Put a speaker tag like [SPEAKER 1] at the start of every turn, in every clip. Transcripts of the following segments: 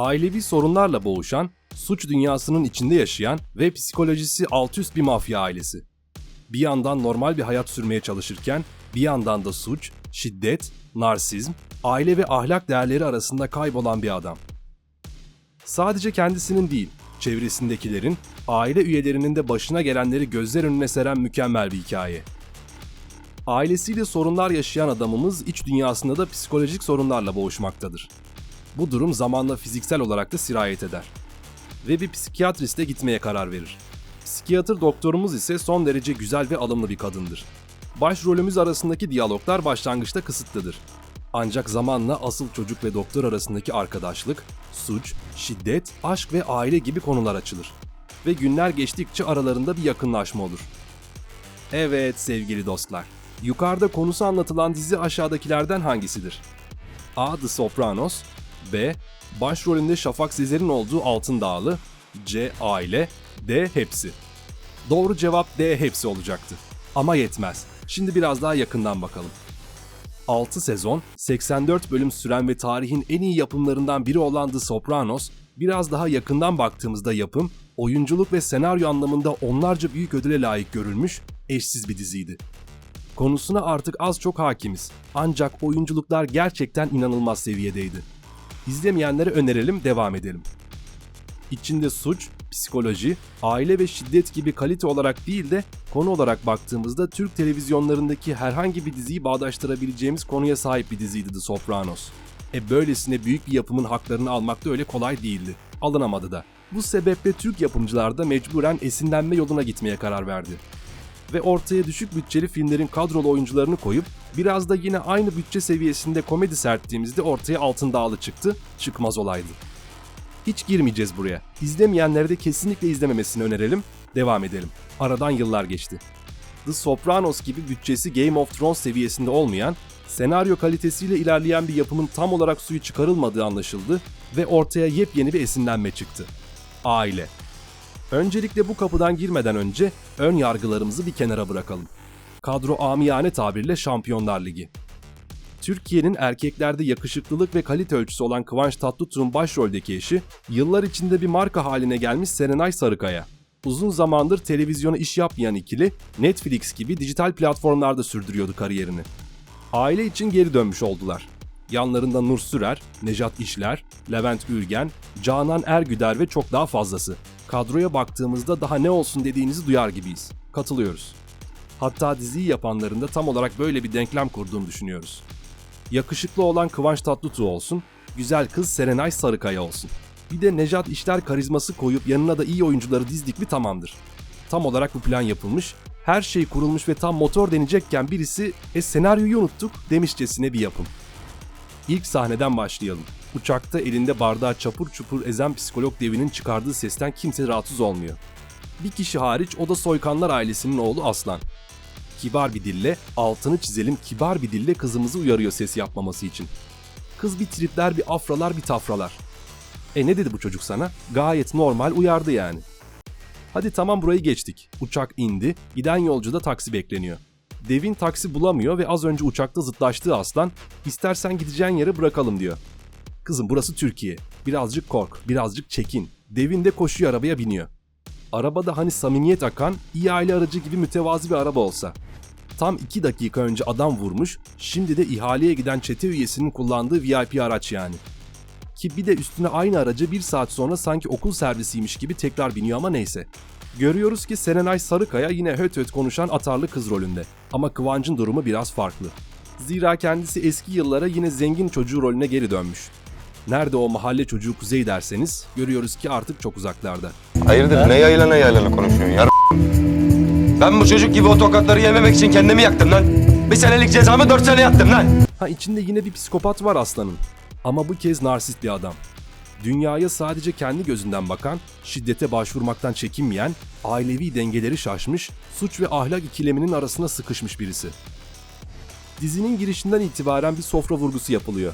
[SPEAKER 1] Ailevi sorunlarla boğuşan, suç dünyasının içinde yaşayan ve psikolojisi alt üst bir mafya ailesi. Bir yandan normal bir hayat sürmeye çalışırken bir yandan da suç, şiddet, narsizm, aile ve ahlak değerleri arasında kaybolan bir adam. Sadece kendisinin değil, çevresindekilerin, aile üyelerinin de başına gelenleri gözler önüne seren mükemmel bir hikaye. Ailesiyle sorunlar yaşayan adamımız iç dünyasında da psikolojik sorunlarla boğuşmaktadır. Bu durum zamanla fiziksel olarak da sirayet eder. Ve bir psikiyatriste gitmeye karar verir. Psikiyatr doktorumuz ise son derece güzel ve alımlı bir kadındır. Başrolümüz arasındaki diyaloglar başlangıçta kısıtlıdır. Ancak zamanla asıl çocuk ve doktor arasındaki arkadaşlık, suç, şiddet, aşk ve aile gibi konular açılır. Ve günler geçtikçe aralarında bir yakınlaşma olur. Evet sevgili dostlar. Yukarıda konusu anlatılan dizi aşağıdakilerden hangisidir? A. The Sopranos B. Başrolünde Şafak Sezer'in olduğu Altın Dağlı C. Aile D. Hepsi Doğru cevap D. Hepsi olacaktı. Ama yetmez. Şimdi biraz daha yakından bakalım. 6 sezon, 84 bölüm süren ve tarihin en iyi yapımlarından biri olan The Sopranos, biraz daha yakından baktığımızda yapım, oyunculuk ve senaryo anlamında onlarca büyük ödüle layık görülmüş, eşsiz bir diziydi. Konusuna artık az çok hakimiz. Ancak oyunculuklar gerçekten inanılmaz seviyedeydi. İzlemeyenlere önerelim, devam edelim. İçinde suç, psikoloji, aile ve şiddet gibi kalite olarak değil de konu olarak baktığımızda Türk televizyonlarındaki herhangi bir diziyi bağdaştırabileceğimiz konuya sahip bir diziydi The Sopranos. E böylesine büyük bir yapımın haklarını almak da öyle kolay değildi. Alınamadı da. Bu sebeple Türk yapımcılar da mecburen esinlenme yoluna gitmeye karar verdi. Ve ortaya düşük bütçeli filmlerin kadrolu oyuncularını koyup biraz da yine aynı bütçe seviyesinde komedi serttiğimizde ortaya Altın Dağlı çıktı, çıkmaz olaydı. Hiç girmeyeceğiz buraya. İzlemeyenlere de kesinlikle izlememesini önerelim. Devam edelim. Aradan yıllar geçti. The Sopranos gibi bütçesi Game of Thrones seviyesinde olmayan, senaryo kalitesiyle ilerleyen bir yapımın tam olarak suyu çıkarılmadığı anlaşıldı ve ortaya yepyeni bir esinlenme çıktı. Aile. Öncelikle bu kapıdan girmeden önce ön yargılarımızı bir kenara bırakalım. Kadro amiyane tabirle Şampiyonlar Ligi. Türkiye'nin erkeklerde yakışıklılık ve kalite ölçüsü olan Kıvanç Tatlıtuğ'un başroldeki eşi, yıllar içinde bir marka haline gelmiş Serenay Sarıkaya. Uzun zamandır televizyona iş yapmayan ikili, Netflix gibi dijital platformlarda sürdürüyordu kariyerini. Aile için geri dönmüş oldular. Yanlarında Nur Sürer, Nejat İşler, Levent Ülgen, Canan Ergüder ve çok daha fazlası. Kadroya baktığımızda daha ne olsun dediğinizi duyar gibiyiz. Katılıyoruz. Hatta diziyi yapanların da tam olarak böyle bir denklem kurduğunu düşünüyoruz. Yakışıklı olan Kıvanç Tatlıtuğ olsun, güzel kız Serenay Sarıkaya olsun. Bir de Nejat İşler karizması koyup yanına da iyi oyuncuları dizdik mi tamamdır. Tam olarak bu plan yapılmış, her şey kurulmuş ve tam motor deneyecekken birisi e senaryoyu unuttuk demişçesine bir yapım. İlk sahneden başlayalım. Uçakta elinde bardağı çapur çupur ezen psikolog devinin çıkardığı sesten kimse rahatsız olmuyor. Bir kişi hariç o da Soykanlar ailesinin oğlu Aslan. Kibar bir dille, altını çizelim kibar bir dille kızımızı uyarıyor ses yapmaması için. Kız bir tripler, bir afralar, bir tafralar. E ne dedi bu çocuk sana? Gayet normal uyardı yani. Hadi tamam burayı geçtik. Uçak indi, giden yolcuda taksi bekleniyor. Devin taksi bulamıyor ve az önce uçakta zıtlaştığı aslan, istersen gideceğin yere bırakalım diyor. Kızım burası Türkiye. Birazcık kork, birazcık çekin. Devin de koşuyor arabaya biniyor. Arabada hani samimiyet akan, iyi aile aracı gibi mütevazi bir araba olsa. Tam 2 dakika önce adam vurmuş, şimdi de ihaleye giden çete üyesinin kullandığı VIP araç yani. Ki bir de üstüne aynı araca bir saat sonra sanki okul servisiymiş gibi tekrar biniyor ama neyse. Görüyoruz ki Serenay Sarıkaya yine höt höt konuşan atarlı kız rolünde. Ama Kıvanç'ın durumu biraz farklı. Zira kendisi eski yıllara yine zengin çocuğu rolüne geri dönmüş. Nerede o mahalle çocuğu Kuzey derseniz görüyoruz ki artık çok uzaklarda.
[SPEAKER 2] Hayırdır ne yayla ne yaylana konuşuyorsun ya? Ben bu çocuk gibi o tokatları yememek için kendimi yaktım lan. Bir senelik cezamı dört sene yattım lan.
[SPEAKER 1] Ha içinde yine bir psikopat var aslanın. Ama bu kez narsist bir adam. Dünyaya sadece kendi gözünden bakan, şiddete başvurmaktan çekinmeyen, ailevi dengeleri şaşmış, suç ve ahlak ikileminin arasına sıkışmış birisi. Dizinin girişinden itibaren bir sofra vurgusu yapılıyor.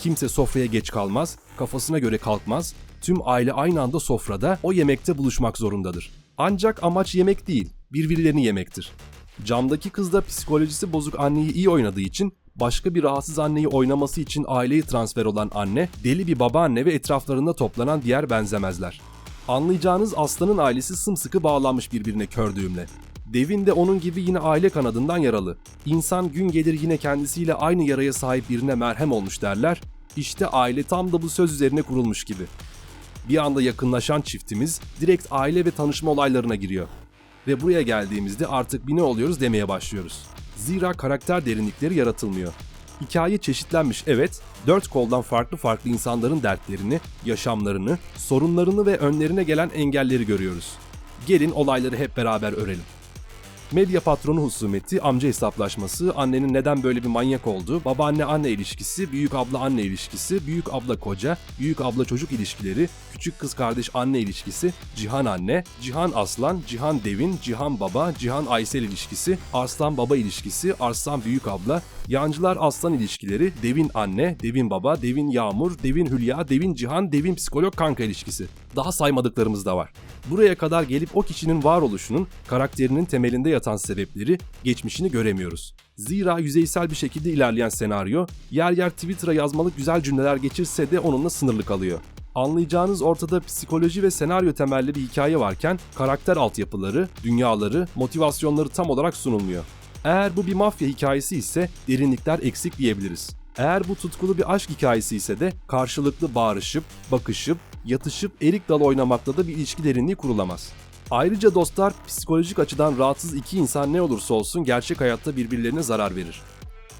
[SPEAKER 1] Kimse sofraya geç kalmaz, kafasına göre kalkmaz, tüm aile aynı anda sofrada o yemekte buluşmak zorundadır. Ancak amaç yemek değil, birbirlerini yemektir. Camdaki kız da psikolojisi bozuk anneyi iyi oynadığı için Başka bir rahatsız anneyi oynaması için aileyi transfer olan anne, deli bir babaanne ve etraflarında toplanan diğer benzemezler. Anlayacağınız Aslan'ın ailesi sımsıkı bağlanmış birbirine kör düğümle. Devin de onun gibi yine aile kanadından yaralı. İnsan gün gelir yine kendisiyle aynı yaraya sahip birine merhem olmuş derler. İşte aile tam da bu söz üzerine kurulmuş gibi. Bir anda yakınlaşan çiftimiz direkt aile ve tanışma olaylarına giriyor. Ve buraya geldiğimizde artık bir ne oluyoruz demeye başlıyoruz. Zira karakter derinlikleri yaratılmıyor. Hikaye çeşitlenmiş evet, dört koldan farklı farklı insanların dertlerini, yaşamlarını, sorunlarını ve önlerine gelen engelleri görüyoruz. Gelin olayları hep beraber örelim. Medya patronu husumeti, amca hesaplaşması, annenin neden böyle bir manyak olduğu, babaanne anne ilişkisi, büyük abla anne ilişkisi, büyük abla koca, büyük abla çocuk ilişkileri, küçük kız kardeş anne ilişkisi, Cihan anne, Cihan aslan, Cihan devin, Cihan baba, Cihan Aysel ilişkisi, Arslan baba ilişkisi, Arslan büyük abla, yancılar aslan ilişkileri, devin anne, devin baba, devin yağmur, devin hülya, devin cihan, devin psikolog kanka ilişkisi. Daha saymadıklarımız da var. Buraya kadar gelip o kişinin varoluşunun, karakterinin temelinde yatan sebepleri, geçmişini göremiyoruz. Zira yüzeysel bir şekilde ilerleyen senaryo, yer yer Twitter'a yazmalık güzel cümleler geçirse de onunla sınırlı kalıyor. Anlayacağınız ortada psikoloji ve senaryo temelli bir hikaye varken karakter altyapıları, dünyaları, motivasyonları tam olarak sunulmuyor. Eğer bu bir mafya hikayesi ise derinlikler eksik diyebiliriz. Eğer bu tutkulu bir aşk hikayesi ise de karşılıklı bağırışıp, bakışıp, yatışıp erik dal oynamakta da bir ilişki derinliği kurulamaz. Ayrıca dostlar psikolojik açıdan rahatsız iki insan ne olursa olsun gerçek hayatta birbirlerine zarar verir.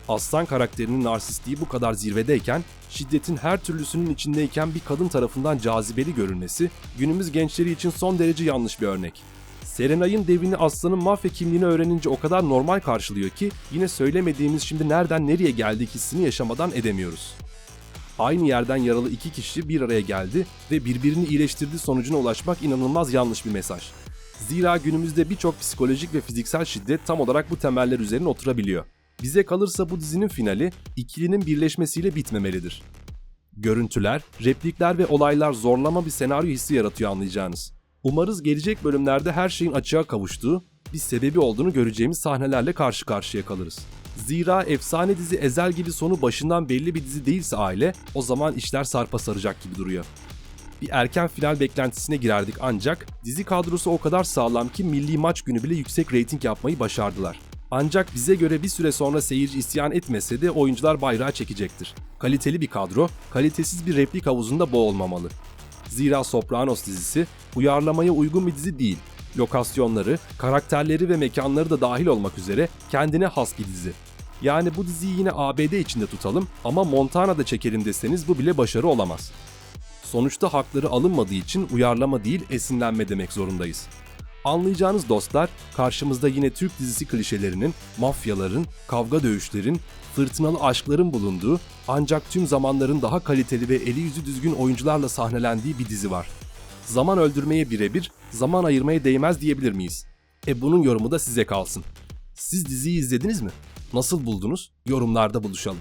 [SPEAKER 1] Aslan karakterinin narsistliği bu kadar zirvedeyken, şiddetin her türlüsünün içindeyken bir kadın tarafından cazibeli görülmesi günümüz gençleri için son derece yanlış bir örnek. Serenay'ın devini Aslan'ın mafya kimliğini öğrenince o kadar normal karşılıyor ki yine söylemediğimiz şimdi nereden nereye geldik hissini yaşamadan edemiyoruz. Aynı yerden yaralı iki kişi bir araya geldi ve birbirini iyileştirdiği sonucuna ulaşmak inanılmaz yanlış bir mesaj. Zira günümüzde birçok psikolojik ve fiziksel şiddet tam olarak bu temeller üzerine oturabiliyor. Bize kalırsa bu dizinin finali ikilinin birleşmesiyle bitmemelidir. Görüntüler, replikler ve olaylar zorlama bir senaryo hissi yaratıyor anlayacağınız. Umarız gelecek bölümlerde her şeyin açığa kavuştuğu, bir sebebi olduğunu göreceğimiz sahnelerle karşı karşıya kalırız. Zira efsane dizi Ezel gibi sonu başından belli bir dizi değilse aile, o zaman işler sarpa saracak gibi duruyor. Bir erken final beklentisine girerdik ancak dizi kadrosu o kadar sağlam ki milli maç günü bile yüksek reyting yapmayı başardılar. Ancak bize göre bir süre sonra seyirci isyan etmese de oyuncular bayrağı çekecektir. Kaliteli bir kadro, kalitesiz bir replik havuzunda boğulmamalı. Zira Sopranos dizisi uyarlamaya uygun bir dizi değil. Lokasyonları, karakterleri ve mekanları da dahil olmak üzere kendine has bir dizi. Yani bu diziyi yine ABD içinde tutalım ama Montana'da çekelim deseniz bu bile başarı olamaz. Sonuçta hakları alınmadığı için uyarlama değil esinlenme demek zorundayız. Anlayacağınız dostlar, karşımızda yine Türk dizisi klişelerinin, mafyaların, kavga dövüşlerin, fırtınalı aşkların bulunduğu ancak tüm zamanların daha kaliteli ve eli yüzü düzgün oyuncularla sahnelendiği bir dizi var. Zaman öldürmeye birebir, zaman ayırmaya değmez diyebilir miyiz? E bunun yorumu da size kalsın. Siz diziyi izlediniz mi? Nasıl buldunuz? Yorumlarda buluşalım.